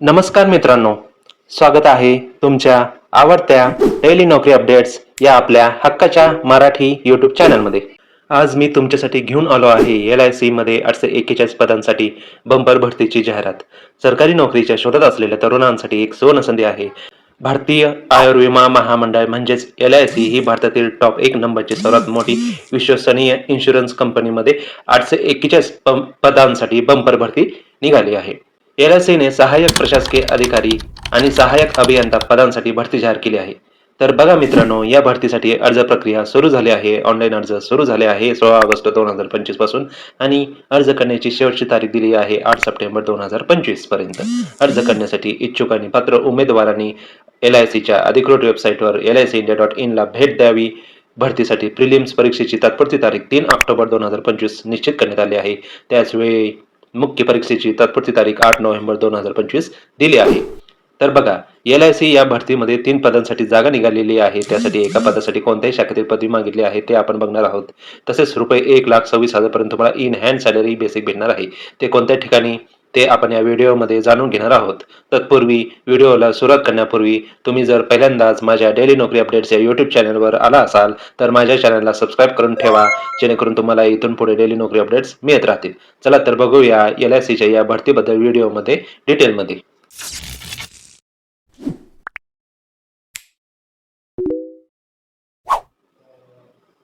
नमस्कार मित्रांनो स्वागत आहे तुमच्या आवडत्या डेली नोकरी अपडेट्स या आपल्या हक्काच्या मराठी यूट्यूब चॅनलमध्ये आज मी तुमच्यासाठी घेऊन आलो आहे एल आय सीमध्ये आठशे एक्केचाळीस पदांसाठी बंपर भरतीची जाहिरात. सरकारी नोकरीच्या शोधात असलेल्या तरुणांसाठी एक सुवर्ण संधी आहे. भारतीय आयुर्विमा महामंडळ म्हणजेच एल आय सी ही भारतातील टॉप एक नंबरची सर्वात मोठी विश्वसनीय इन्शुरन्स कंपनीमध्ये आठशे एक्केचाळीस पदांसाठी बंपर भरती निघाली आहे. एल आय सीने सहाय्यक प्रशासकीय अधिकारी आणि सहाय्यक अभियंता पदांसाठी भरती जाहीर केली आहे. तर बघा मित्रांनो या भरतीसाठी अर्ज प्रक्रिया सुरू झाली आहे. ऑनलाईन अर्ज सुरू झाले आहे सोळा ऑगस्ट दोन हजार पंचवीसपासून आणि अर्ज करण्याची शेवटची तारीख दिली आहे आठ सप्टेंबर दोन हजार पंचवीसपर्यंत. अर्ज करण्यासाठी इच्छुक आणि पात्र उमेदवारांनी एल आय सीच्या अधिकृत वेबसाईटवर L I C India dot इनला भेट द्यावी. भरतीसाठी प्रिलिम्स परीक्षेची तात्पुरती तारीख तीन ऑक्टोबर दोन हजार पंचवीस निश्चित करण्यात आली आहे. त्याचवेळी मुख्य परीक्षेची तात्पुरती तारीख आठ नोव्हेंबर दोन हजार पंचवीस दिली आहे. तर बघा एल आय सी या भरतीमध्ये तीन पदांसाठी जागा निघालेली आहे. त्यासाठी एका पदासाठी कोणत्याही शाखेतील पदवी मागितली आहे ते आपण बघणार आहोत. तसेच रुपये एक लाख सव्वीस हजारपर्यंत तुम्हाला इन हँड सॅलरी बेसिक भेटणार आहे. ते कोणत्या ठिकाणी? ते आपण या व्हिडिओमध्ये जाणून घेणार आहोत. तत्पूर्वी व्हिडिओला सुरुवात करण्यापूर्वी तुम्ही जर पहिल्यांदाच माझ्या डेली नोकरी अपडेट्स या यूट्यूब चॅनलवर आला असाल तर माझ्या चॅनलला सबस्क्राईब करून ठेवा जेणेकरून तुम्हाला इथून पुढे डेली नोकरी अपडेट्स मिळत राहतील. चला तर बघूया एल आय सीच्या या भरतीबद्दल व्हिडिओमध्ये डिटेलमध्ये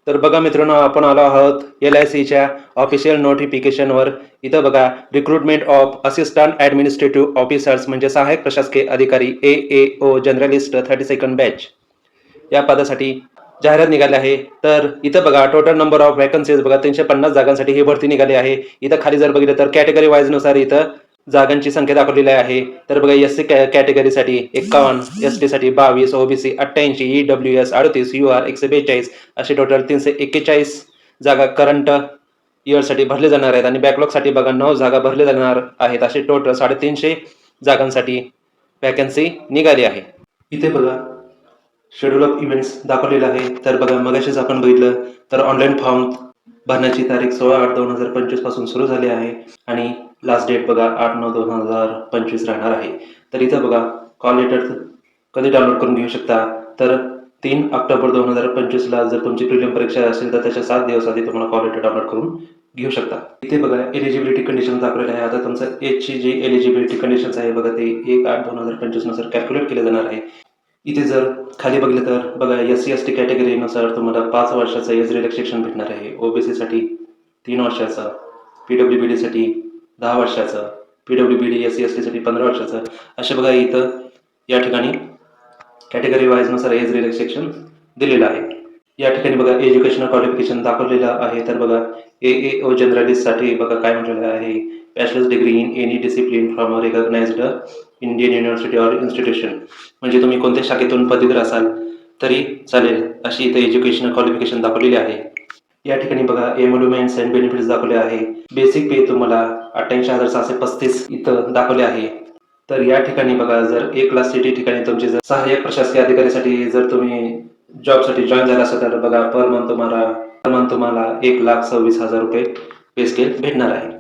तर बघा मित्रांनो आपण आलो आहोत एल आय सीच्या ऑफिशियल नोटिफिकेशनवर इथं बघा recruitment of assistant administrative officers म्हणजे सहाय्यक प्रशासकीय अधिकारी A A O generalist thirty second batch या पदासाठी जाहिरात निघाली आहे. तर इथं बघा टोटल नंबर ऑफ वॅकन्सीज बघा तीनशे पन्नास जागांसाठी ही भरती निघाली आहे. इथं खाली जर बघितलं तर कॅटेगरी वाईजनुसार इथं जागांची संख्या दाखवलेली आहे. तर बघा एस सी कॅटेगरीसाठी एक्कावन्न एस टीसाठी बावीस ओबीसी अठ्ठ्याऐंशी ई डब्ल्यू एस अडतीस यू आर एकशे बेचाळीस असे टोटल तीनशे एक्केचाळीस जागा करंट इयरसाठी भरले जाणार आहेत. आणि बॅकलॉगसाठी बघा नऊ जागा भरले जाणार आहेत. असे टोटल साडेतीनशे जागांसाठी वॅकन्सी निघाली आहे. इथे बघा शेड्यूल ऑफ इव्हेंट्स दाखवलेलं आहे. तर बघा मगाशीच आपण बघितलं तर ऑनलाईन फॉर्म भरण्याची तारीख सोळा आठ दोन हजार पंचवीसपासून सुरू झाली आहे. आणि लास्ट डेट बघा आठ नऊ दोन हजार पंचवीस राहणार आहे. तर इथं बघा कॉल लेटर कधी डाउनलोड करून घेऊ शकता? तर तीन ऑक्टोबर दोन हजार पंचवीसला जर तुमची प्रिलियम परीक्षा असेल तर त्याच्या सात दिवस आधी तुम्हाला कॉल लेटर डाउनलोड करून घेऊ शकता. इथे बघा एलिजिबिलिटी कंडिशन दाखवलेलं आहे आता तुमचं एजची जी एलिजिबिलिटी कंडिशन्स आहे बघा ते एक आठ दोन हजार पंचवीसनुसार कॅल्क्युलेट केले जाणार आहे. इथे जर खाली बघितलं तर बघा एस सी एस टी कॅटेगरीनुसार तुम्हाला पाच वर्षाचं एज रिलॅक्सेशन भेटणार आहे. ओबीसीसाठी तीन वर्षाचं पी डब्ल्यू बी डीसाठी दहा वर्षाचं P W B D S C S टीसाठी पंधरा वर्षाचं. असे बघा इथं या ठिकाणी कॅटेगरी वाईजनुसार एज रिलॅक्सेशन दिलेलं आहे. या ठिकाणी बघा एज्युकेशनल क्वालिफिकेशन दाखवलेलं आहे. तर बघा ए ए ओ जनरलिस्टसाठी बघा काय म्हटलेलं आहे. Bachelors degree in any discipline from recognised Indian university or institution म्हणजे तुम्ही कोणत्या शाखेतून पदवीधर असाल तरी चालेल. अशी इथे एज्युकेशनल क्वालिफिकेशन दाखवलेली आहे. या ठिकाणी बघा एमोल्युमेंट्स अँड बेनिफिट्स दाखवले आहे. बेसिक पे तुम्हाला अठ्ठ्याऐंशी हजार सहाशे पस्तीस इथं दाखवले आहे. तर या ठिकाणी बघा जर एक क्लास सिटी ठिकाणी तुमचे जर सहाय्यक प्रशासकीय अधिकारीसाठी जर तुम्ही जॉबसाठी जॉईन झाला असेल तर बघा पर मंथ तुम्हाला पर मंथ तुम्हाला एक लाख सव्वीस हजार रुपये पे स्केल भेटणार आहे.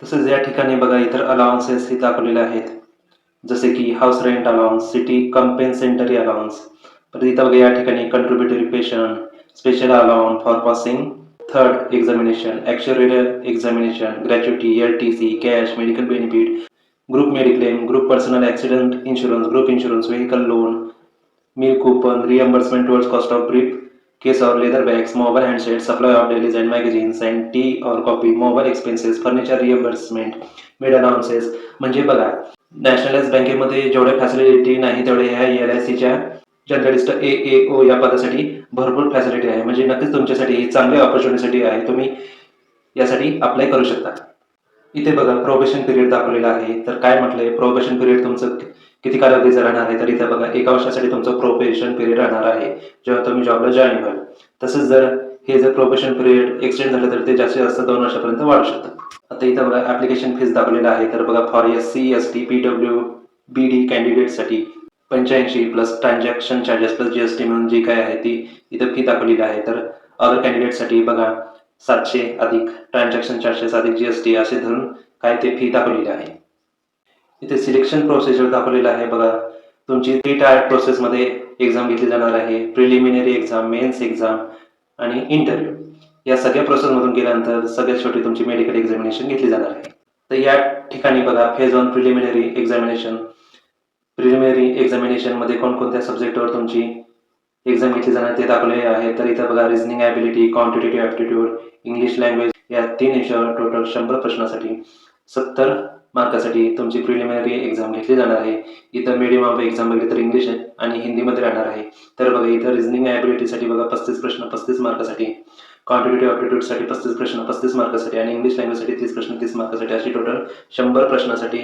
तसेच या ठिकाणी बघा इतर अलाउन्सेस ही दाखवलेले आहेत. जसे की house rent allowance city compensatory allowance परत इथं बघा या ठिकाणी contributory pension special allowance for passing third examination extra examination gratuity L T C cash medical benefit group mediclaim group personal accident insurance group insurance vehicle loan meal coupon reimbursement towards cost of briefcase और leather bags mobile handset supply of dailies and magazine and tea और copy mobile expenses furniture reimbursement made allowances म्हणजे बघा nationalise बँकेमध्ये जेवढे facility नाही, तेवढे ह्या L I सीच्या जर्नलिस्ट ए ए ओ या पदासाठी भरपूर फॅसिलिटी आहे. म्हणजे नक्कीच तुमच्यासाठी ही चांगली ऑपॉर्च्युनिटीसाठी आहे. तुम्ही यासाठी अप्लाय करू शकता. इथे बघा प्रोबेशन पिरियड दाखवलेला आहे. तर काय म्हटलंय? प्रोबेशन पिरियड तुमचं किती कालावधीचं राहणार आहे? तर इथे बघा एका वर्षासाठी तुमचं प्रोबेशन पिरियड राहणार आहे. जेव्हा तुम्ही जॉबला जॉईन व्हाल. तसंच जर हे जर प्रोबेशन पिरियड एक्सटेंड झालं तर ते जास्तीत जास्त दोन वर्षापर्यंत वाढू शकतं. आता इथं बघा ऍप्लिकेशन फीस दाखवलेला आहे. तर बघा for S C S T P W B D कॅन्डिडेटसाठी पंच्याऐंशी plus transaction charges plus GST म्हणून जी काय आहे ती इथं फी दाखवलेली आहे. तर अदर कॅन्डिडेटसाठी बघा सातशे अधिक ट्रान्झॅक्शन चार्जेस अधिक जीएसटी असे धरून काय ते फी दाखवलेली आहे. इथे सिलेक्शन प्रोसिजर दाखवलेलं आहे. बघा तुमची थ्री टायर प्रोसेसमध्ये एक्झाम घेतली जाणार आहे. प्रिलिमिनरी एक्झाम मेन्स एक्झाम आणि इंटरव्ह्यू या सगळ्या प्रोसेसमधून गेल्यानंतर सगळ्यात शेवटी तुमची मेडिकल एक्झामिनेशन घेतली जाणार आहे. तर या ठिकाणी बघा phase one preliminary examination preliminary एक्झामिनेशनमध्ये कोणकोणत्या सब्जेक्टवर तुमची एक्झाम घेतली जाणार ते दाखवले आहे. तर इथं बघा reasoning ability quantitative aptitude English language या तीन विषयावर टोटल शंभर प्रश्नासाठी सत्तर मार्कासाठी तुमची प्रिलिमिनरी एक्झाम घेतली जाणार आहे. इथं मीडियम ऑफ एक्झाम बघितली तर इंग्लिश आणि हिंदीमध्ये राहणार आहे. तर बघा इथं रिझनिंग ॲबिलिटीसाठी बघा पस्तीस प्रश्न पस्तीस मार्कासाठी क्वांटिटेटिव्ह ॲप्टिट्यूडसाठी पस्तीस प्रश्न पस्तीस मार्कासाठी आणि इंग्लिश लँग्वेजसाठी तीस प्रश्न तीस मार्कासाठी अशी टोटल शंभर प्रश्नासाठी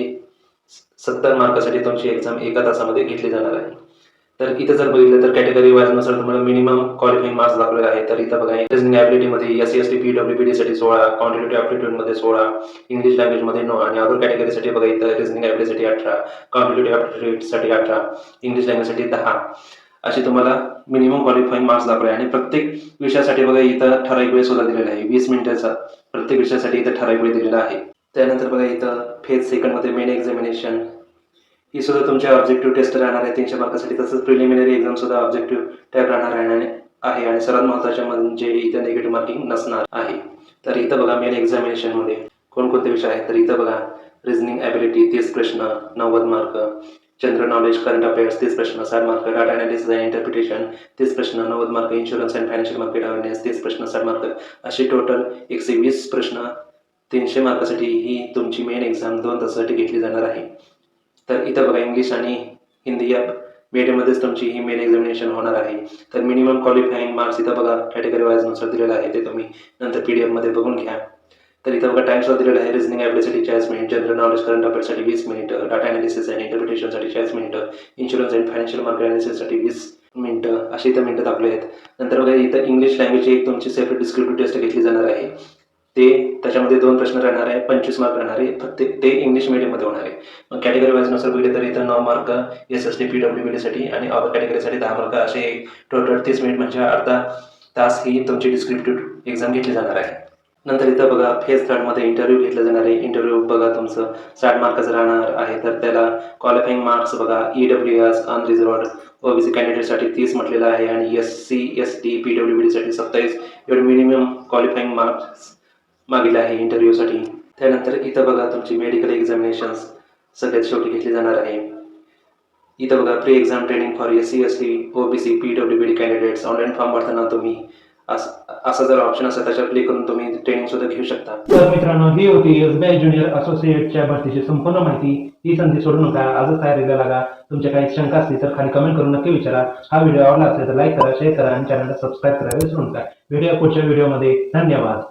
सत्तर मार्कासाठी तुमची एक्झाम एका तासामध्ये घेतली जाणार आहे तर इथं जर बघितलं तर कॅटेगरी वाईजनुसार तुम्हाला मिनिमम क्वालिफाईंग मार्क्स दाखवले आहे तर इथं बघा reasoning ॲबिलिटीमध्ये S C S T P W साठी सोळा क्वांटिटेटिव्ह ॲप्टिट्यूडमध्ये सोळा इंग्लिश लँग्वेजमध्ये नऊ आणि अदर कॅटेगरीसाठी बघा इथं रिजनिंग ॲबिलिटीसाठी अठरा क्वांटिटेटिव्ह ॲप्टिट्यूडसाठी अठरा इंग्लिश लँग्वेजसाठी दहा. अशी तुम्हाला मिनिमम क्वालिफाईंग मार्क्स दाखवले आणि प्रत्येक विषयासाठी बघा इथं ठराविक वेळ सुद्धा दिलेला आहे. वीस मिनिटाचा प्रत्येक विषयासाठी इथं ठराविक वेळ दिलेला आहे. त्यानंतर बघा इथं फेज सेकंडमध्ये मेन एक्झामिनेशन ही सुद्धा तुमच्या ऑब्जेक्टिव्ह टेस्ट राहणार आहे. तीनशे मार्कासाठी तसंच प्रिलिमिनरी एक्झाम सुद्धा ऑब्जेक्टिव्ह टाईप राहणार आहे आणि आहे. आणि सर्वात महत्त्वाचे म्हणजे इथं निगेटिव्ह मार्किंग नसणार आहे. तर इथं बघा मेन एक्झामिनेशनमध्ये कोणकोणते विषय आहेत? तर इथं बघा रिझनिंग ॲबिलिटी तीस प्रश्न नव्वद mark general knowledge current affairs तीस प्रश्न साठ mark data analysis and interpretation तीस प्रश्न नव्वद mark insurance and financial market awareness तीस प्रश्न साठ मार्क असे टोटल एकशे वीस प्रश्न तीनशे मार्कासाठी ही तुमची मेन एक्झाम दोन तासासाठी घेतली जाणार आहे. तर इथं बघा इंग्लिश आणि हिंदी या मीडियममध्येच तुमची ही मेन एक्झामिनेशन होणार आहे. तर मिनिमम क्वालिफाईंग मार्क्स इथं बघा कॅटेगरी वाईजनुसार दिलेलं आहे ते तुम्ही नंतर पी डी एफमध्ये बघून घ्या. तर इथं बघा टाईम दिलेलं आहे रिझनिंग ॲबिलिटीसाठी चाळीस मिनिट जनरल नॉलेज करंट अफेअरसाठी वीस मिनिटं डाटा अनालिसिस अँड इंटरप्रिटेशनसाठी चाळीस मिनिटं इन्शुरन्स अँड फायनान्शियल मार्केट अनालिसिससाठी वीस मिनिटं अशी इथं मिनटं दाखवले आहेत. नंतर बघा इथं इंग्लिश लँग्वेजची एक तुमची सेपरेट डिस्क्रिप्टिव्ह टेस्ट घेतली जाणार आहे. ते त्याच्यामध्ये दोन प्रश्न राहणार आहे पंचवीस मार्क राहणार आहे फक्त ते इंग्लिश मीडियममध्ये होणार आहे. मग कॅटेगरी वाईजनुसार बघितले तर इथं नऊ mark S S T P W B साठी आणि अदर कॅटेगरीसाठी दहा मार्क असे टोटल तीस मिनिट म्हणजे अर्धा तास ही तुमची डिस्क्रिप्टिव्ह एक्झाम घेतली जाणार आहे. नंतर इथं बघा फेज थर्डमध्ये इंटरव्ह्यू घेतला जाणार आहे. इंटरव्ह्यू बघा तुमचं साठ मार्काचं राहणार आहे. तर त्याला क्वालिफाईंग मार्क्स बघा E W S unreserved OBC कॅन्डिडेटसाठी तीस म्हटलेलं आहे आणि S C S T P W B साठी सत्तावीस. एवढे मिनिमम क्वालिफाईंग मार्क्स मागील आहे इंटरव्ह्यूसाठी त्यानंतर इथं बघा तुमची मेडिकल एक्झामिनेशन्स सगळ्यात शेवटी घेतली जाणार आहे. इथं बघा pre exam training for S C S T O B C P W B D candidates online form भरताना तुम्ही असं असा जर ऑप्शन असेल त्याच्यावर क्लिक करून तुम्ही ट्रेनिंग सुद्धा घेऊ शकता. तर मित्रांनो ही होती एसबीआय ज्युनियर असोसिएटच्या भरतीची संपूर्ण माहिती. ही संधी सोडू नका. आजच तयारीला लागा. तुमच्या काही शंका असतील तर खाली कमेंट करून नक्की विचारा. हा व्हिडिओ आवडला असेल तर लाईक करा शेअर करा आणि चॅनलला सबस्क्राईब करा विसरू नका. व्हिडिओ पुढच्या व्हिडिओमध्ये धन्यवाद.